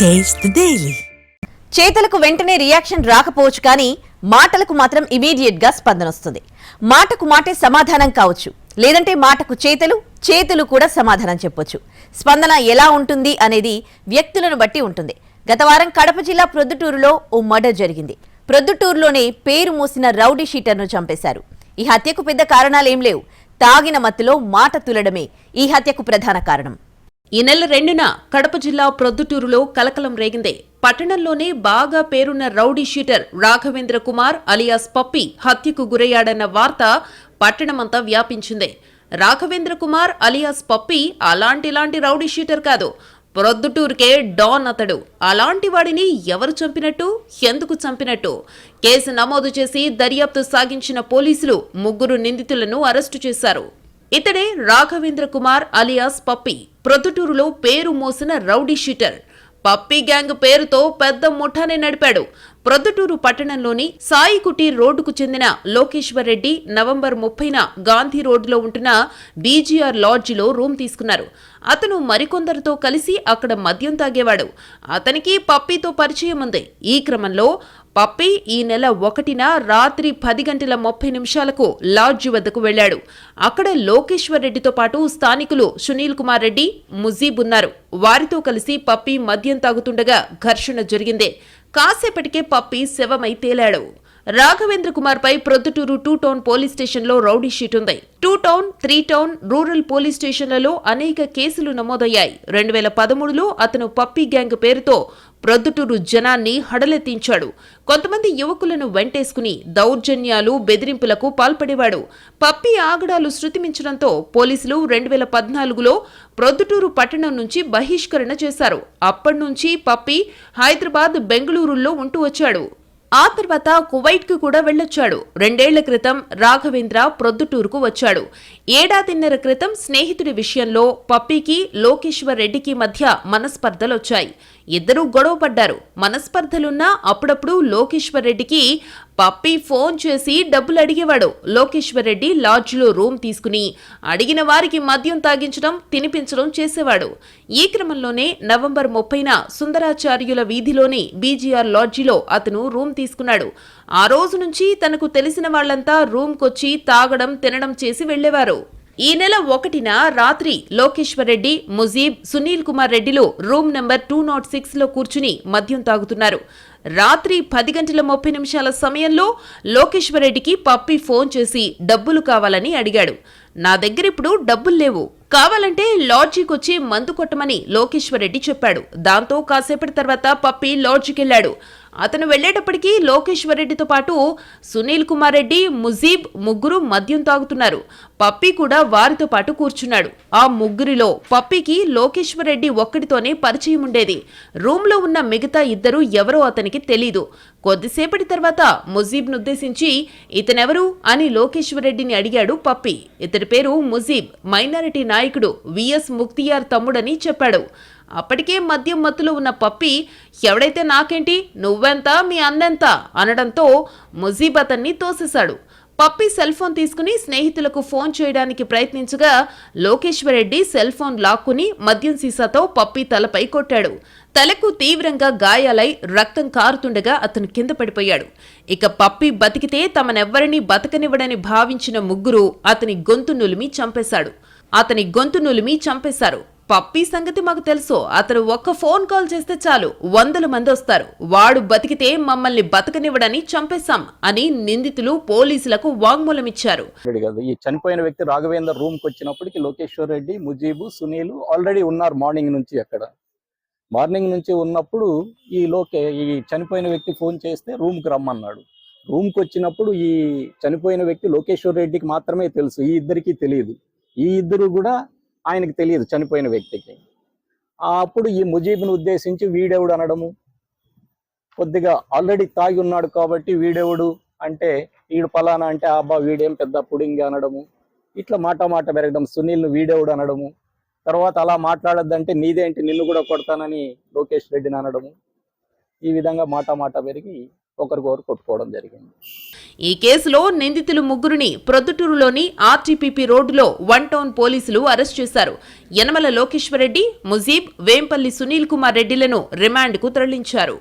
Taste daily చేతలకు వెంటనే reaction రాకపోవచ్చు కానీ మాటలకు మాత్రం ఇమీడియట్గా స్పందన వస్తుంది. మాటకు మాటే సమాధానం కావచ్చు. లేదంటే మాటకు చేతలు చేతులు కూడా సమాధానం చెప్పొచ్చు. స్పందన ఎలా ఉంటుంది అనేది వ్యక్తులను బట్టి ఉంటుంది. గత వారం కడప జిల్లా ప్రొద్దుటూరులో ఓ మర్డర్ జరిగింది. ప్రొద్దుటూరులోనే పేరు మోసిన రౌడీ షీటర్ను చంపేశారు. ఈ హత్యకు పెద్ద కారణాలేం లేవు. తాగిన మత్తులో మాట తులడమే ఈ హత్యకు ప్రధాన కారణం. ఈ నెల రెండున కడప జిల్లా ప్రొద్దుటూరులో కలకలం రేగింది. పట్టణంలోనే బాగా పేరున్న rowdy sheeter Raghavendra Kumar alias Pappi హత్యకు గురయ్యాడన్న వార్త పట్టణమంతా వ్యాపించింది. రాఘవేంద్ర కుమార్ అలియాస్ పప్పి అలాంటిలాంటి రౌడీ షీటర్ కాదు. ప్రొద్దుటూరుకే డాన్ అతడు. అలాంటి వాడిని ఎవరు చంపినట్టు ఎందుకు చంపినట్టు? కేసు నమోదు చేసి దర్యాప్తు సాగించిన పోలీసులు ముగ్గురు నిందితులను అరెస్టు చేశారు. ఇతడే రాఘవేంద్ర కుమార్ అలియాస్ పప్పి. ప్రొద్దుటూరులో పేరు మోసిన రౌడీ షీటర్. పప్పీ గ్యాంగ్ పేరుతో పెద్ద ముఠానే నడిపాడు. ప్రొద్దుటూరు పట్టణంలోని సాయికుటి రోడ్డుకు చెందిన లోకేశ్వర్ రెడ్డి నవంబర్ ముప్పైన గాంధీ రోడ్డులో ఉంటున్న బీజీఆర్ లాడ్జిలో రూమ్ తీసుకున్నారు. అతను మరికొందరితో కలిసి అక్కడ మద్యం తాగేవాడు. అతనికి పప్పీతో పరిచయం ఉంది. ఈ క్రమంలో పప్పి ఈ నెల ఒకటిన రాత్రి పది గంటల ముప్పై నిమిషాలకు లాడ్జి వద్దకు వెళ్ళాడు అక్కడ లోకేశ్వర్ రెడ్డితో పాటు స్థానికులు సునీల్ కుమార్ రెడ్డి ముజీబ్ ఉన్నారు. వారితో కలిసి పప్పి మద్యం తాగుతుండగా ఘర్షణ జరిగింది. కాసేపటికే పప్పి శవమై తేలాడు. రాఘవేంద్ర కుమార్ పై ప్రొద్దుటూరు టూ టౌన్ పోలీస్ స్టేషన్లో రౌడీ షీట్ ఉంది. Two town three town rural police స్టేషన్లలో అనేక కేసులు నమోదయ్యాయి. రెండు వేల పదమూడులో అతను పప్పి గ్యాంగ్ పేరుతో ప్రొద్దుటూరు జనాన్ని హడలెత్తించాడు. కొంతమంది యువకులను వెంటేసుకుని దౌర్జన్యాలు బెదిరింపులకు పాల్పడేవాడు. పప్పి ఆగడాలు శృతిమించడంతో పోలీసులు రెండు వేల పద్నాలుగులో ప్రొద్దుటూరు పట్టణం నుంచి బహిష్కరణ చేశారు. అప్పటి నుంచి పప్పి హైదరాబాద్ బెంగళూరులో ఉంటూ వచ్చాడు. ఆ తర్వాత కువైట్కు కూడా వెళ్ళొచ్చాడు. రెండేళ్ళ క్రితం రాఘవేంద్ర ప్రొద్దుటూరుకు వచ్చాడు. ఏడాదిన్నర క్రితం స్నేహితుడి విషయంలో పప్పీకి లోకేశ్వర్ రెడ్డికి మధ్య మనస్పర్ధలొచ్చాయి. ఇద్దరూ గొడవ పడ్డారు మనస్పర్ధలున్నా అప్పుడప్పుడు లోకేశ్వర్ రెడ్డికి పప్పి ఫోన్ చేసి డబ్బులు అడిగేవాడు. లోకేశ్వర్ రెడ్డి లాడ్జ్లో రూమ్ తీసుకుని అడిగిన వారికి మద్యం తాగించడం తినిపించడం చేసేవాడు. ఈ క్రమంలోనే నవంబర్ ముప్పైన సుందరాచార్యుల వీధిలోని బీజీఆర్ లాడ్జిలో అతను రూమ్ తీసుకున్నాడు. ఆ రోజు నుంచి తనకు తెలిసిన వాళ్ళంతా రూమ్కొచ్చి తాగడం తినడం చేసి వెళ్ళేవారు ఈ నెల ఒకటిన రాత్రి లోకేశ్వర్ రెడ్డి ముజీబ్ సునీల్ కుమార్ రెడ్డిలు రూమ్ నెంబర్ టూ నాట్ సిక్స్లో కూర్చుని మద్యం తాగుతున్నారు. రాత్రి పది గంటల ముప్పై నిమిషాల సమయంలో లోకేశ్వర్ రెడ్డికి పప్పి ఫోన్ చేసి డబ్బులు కావాలని అడిగాడు. నా దగ్గర ఇప్పుడు డబ్బులు లేవు. కావాలంటే లాడ్జికి వచ్చి మందు కొట్టమని లోకేశ్వర్ రెడ్డి చెప్పాడు. దాంతో కాసేపటి తర్వాత పప్పి లాడ్జికి వెళ్ళాడు అతను వెళ్ళేటప్పటికీ లోకేశ్వర్ రెడ్డితో పాటు సునీల్ కుమార్ రెడ్డి ముజీబ్ ముగ్గురు మద్యం తాగుతున్నారు. పప్పి కూడా వారితో పాటు కూర్చున్నాడు. ఆ ముగ్గురిలో పప్పికి లోకేశ్వర్ రెడ్డి ఒక్కడితోనే పరిచయం ఉండేది. రూమ్లో ఉన్న మిగతా ఇద్దరు ఎవరో అతనికి తెలీదు. కొద్దిసేపటి తర్వాత ముజీబ్ను ఉద్దేశించి ఇతనెవరు? అని లోకేశ్వర్ రెడ్డిని అడిగాడు పప్పి. ఇతడి పేరు ముజీబ్. మైనారిటీ నాయకుడు విఎస్ ముక్తియార్ తమ్ముడని చెప్పాడు. అప్పటికే మద్యం మత్తులో ఉన్న పప్పి ఎవడైతే నాకేంటి నువ్వెంత మీ అన్నెంత? అనడంతో ముజీబ్ అతన్ని తోసేశాడు. పప్పి సెల్ ఫోన్ తీసుకుని స్నేహితులకు ఫోన్ చేయడానికి ప్రయత్నించగా లోకేశ్వర్ రెడ్డి సెల్ ఫోన్ లాక్కుని మద్యం సీసాతో పప్పి తలపై కొట్టాడు. తలకు తీవ్రంగా గాయాలై రక్తం కారుతుండగా అతను కింద పడిపోయాడు. ఇక పప్పి బతికితే తమనెవ్వరినీ బతకనివ్వడని భావించిన ముగ్గురు అతని గొంతు నులిమి చంపేశాడు. అతని గొంతు నులిమి చంపేశారు. పప్పి సంగతి మాకు తెలుసు. అతను ఒక్క ఫోన్ కాల్ చేస్తే చాలు. వందల మంది వస్తారు. వాడు బతికితే మమ్మల్ని బతకనివ్వడని చంపేశాం అని నిందితులు పోలీసులకు వాంగ్మూలం ఇచ్చారు. ఈ చనిపోయిన వ్యక్తి రాఘవేందర్ రూమ్కి వచ్చినప్పటికి లోకేశ్వర్ రెడ్డి ముజీబు సునీల్ ఆల్రెడీ ఉన్నారు మార్నింగ్ నుంచి అక్కడ. మార్నింగ్ నుంచి ఉన్నప్పుడు ఈ లోకే ఈ చనిపోయిన వ్యక్తి ఫోన్ చేస్తే రూమ్కి రమ్మన్నాడు. రూమ్కు వచ్చినప్పుడు ఈ చనిపోయిన వ్యక్తి లోకేశ్వర్ రెడ్డికి మాత్రమే తెలుసు. ఈ ఇద్దరికి తెలియదు. ఈ ఇద్దరు కూడా ఆయనకి తెలియదు చనిపోయిన వ్యక్తికి. అప్పుడు ఈ ముజీబ్ను ఉద్దేశించి వీడెవడు అనడము? కొద్దిగా ఆల్రెడీ తాగి ఉన్నాడు కాబట్టి వీడెవడు అంటే వీడు పలానా అంటే ఆ అబ్బా వీడేం పెద్ద పుడింగి అనడము. ఇట్లా మాట మాట పెరగడం. సునీల్ను వీడెవడు అనడము. తర్వాత అలా మాట్లాడొద్దంటే నీదేంటి నిన్ను కూడా కొడతానని లోకేష్ రెడ్డిని అనడము. ఈ విధంగా మాట మాట పెరిగి ఒకరికొకరు కొట్టుకోవడం జరిగింది. ఈ కేసులో నిందితులు ముగ్గురిని ప్రొద్దుటూరులోని ఆర్టీపీపీ రోడ్డులో వన్ టౌన్ పోలీసులు అరెస్ట్ చేశారు. యనమల లోకేశ్వరరెడ్డి ముజీబ్ వేంపల్లి సునీల్ కుమార్ రెడ్డిలను రిమాండ్కు తరలించారు.